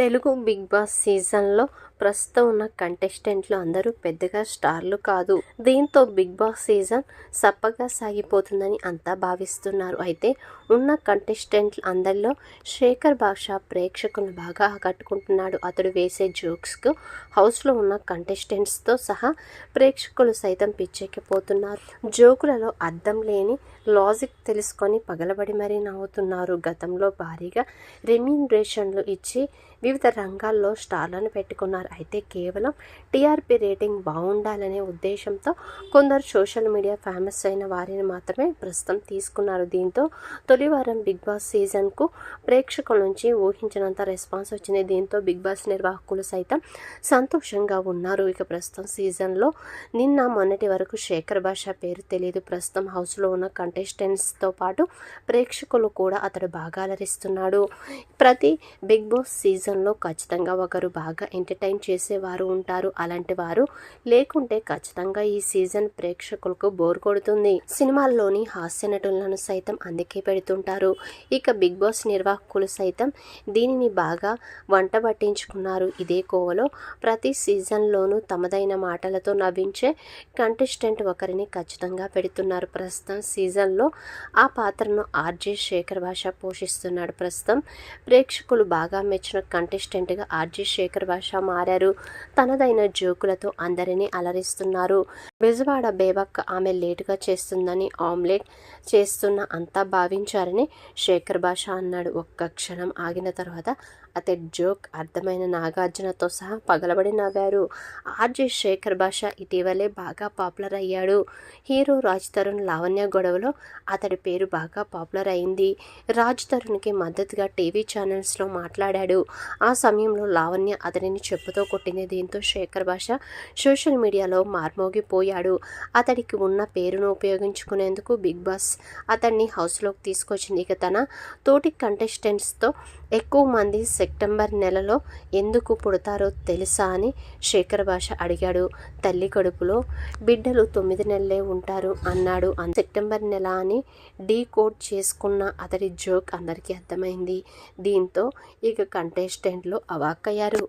Telugu big boss సీజన్లో ప్రస్తుతం ఉన్న కంటెస్టెంట్లు అందరూ పెద్దగా స్టార్లు కాదు. దీంతో బిగ్ బాస్ సీజన్ సప్పగా సాగిపోతుందని అంతా భావిస్తున్నారు. అయితే ఉన్న కంటెస్టెంట్లు అందరిలో శేఖర్ భాష ప్రేక్షకులను బాగా ఆకట్టుకుంటున్నాడు. అతడు వేసే జోక్స్కు హౌస్లో ఉన్న కంటెస్టెంట్స్తో సహా ప్రేక్షకులు సైతం పిచ్చెక్కిపోతున్నారు. జోకులలో అర్థం లేని లాజిక్ తెలుసుకొని పగలబడి మరీ నవ్వుతున్నారు. గతంలో భారీగా రెమ్యూనరేషన్లు ఇచ్చి వివిధ రంగాల్లో స్టార్లను పెట్టుకున్నారు. అయితే కేవలం టీఆర్పీ రేటింగ్ బాగుండాలనే ఉద్దేశంతో కొందరు సోషల్ మీడియా ఫేమస్ అయిన వారిని మాత్రమే ప్రస్తుతం తీసుకున్నారు. దీంతో తొలి వారం బిగ్ బాస్ సీజన్కు ప్రేక్షకుల నుంచి ఊహించినంత రెస్పాన్స్ వచ్చింది. దీంతో బిగ్ బాస్ నిర్వాహకులు సైతం సంతోషంగా ఉన్నారు. ఇక ప్రస్తుతం సీజన్లో నిన్న మొన్నటి వరకు శేఖర్ భాష పేరు తెలియదు ప్రస్తుతం హౌస్లో ఉన్న కంటెస్టెంట్స్తో పాటు ప్రేక్షకులు కూడా అతడు బాగా అలరిస్తున్నాడు. ప్రతి బిగ్ బాస్ సీజన్ సీజన్లో ఖచ్చితంగా ఒకరు బాగా ఎంటర్టైన్ చేసేవారు ఉంటారు. అలాంటి వారు లేకుంటే ఖచ్చితంగా ఈ సీజన్ ప్రేక్షకులకు బోర్ కొడుతుంది. సినిమాల్లోని హాస్య నటులను సైతం అందుకే పెడుతుంటారు. ఇక బిగ్ బాస్ నిర్వాహకులు సైతం దీనిని బాగా వంట పట్టించుకున్నారు. ఇదే కోవలో ప్రతి సీజన్లోనూ తమదైన మాటలతో నవ్వించే కంటెస్టెంట్ ఒకరిని ఖచ్చితంగా పెడుతున్నారు. ప్రస్తుతం సీజన్లో ఆ పాత్రను ఆర్జే శేఖర్ భాష పోషిస్తున్నాడు. ప్రస్తుతం ప్రేక్షకులు బాగా మెచ్చిన కంటెస్టెంట్గా ఆర్జీ శేఖర్ భాష మారారు. తనదైన జోకులతో అందరినీ అలరిస్తున్నారు. బెజవాడ బేబక్క ఆమె లేటుగా చేస్తుందని ఆమ్లెట్ చేస్తున్న అంతా భావించారని శేఖర్ భాష అన్నాడు. ఒక్క క్షణం ఆగిన తర్వాత అతడి జోక్ అర్థమైన నాగార్జునతో సహా పగలబడి నవ్వారు. ఆర్జే శేఖర్ భాష ఇటీవలే బాగా పాపులర్ అయ్యాడు. హీరో రాజ్ తరుణ్ లావణ్య గొడవలో అతడి పేరు బాగా పాపులర్ అయింది. రాజ్ తరుణ్కి మద్దతుగా టీవీ ఛానల్స్లో మాట్లాడాడు. ఆ సమయంలో లావణ్య అతడిని చెప్పుతో కొట్టింది. దీంతో శేఖర్ భాష సోషల్ మీడియాలో మార్మోగిపోయాడు. అతడికి ఉన్న పేరును ఉపయోగించుకునేందుకు బిగ్ బాస్ అతన్ని హౌస్లోకి తీసుకొచ్చింది. ఇక తన తోటి కంటెస్టెంట్స్తో ఎక్కువ మంది సెప్టెంబర్ నెలలో ఎందుకు పుడతారో తెలుసా అని శేఖర్ భాష అడిగాడు. తల్లి కడుపులో బిడ్డలు తొమ్మిది నెలలే ఉంటారు అన్నాడు. సెప్టెంబర్ నెల అని డీ కోడ్ చేసుకున్న అతడి జోక్ అందరికీ అర్థమైంది. దీంతో ఇక కంటెస్ట్ కంటెస్టెంట్లు అవాక్కయ్యారు.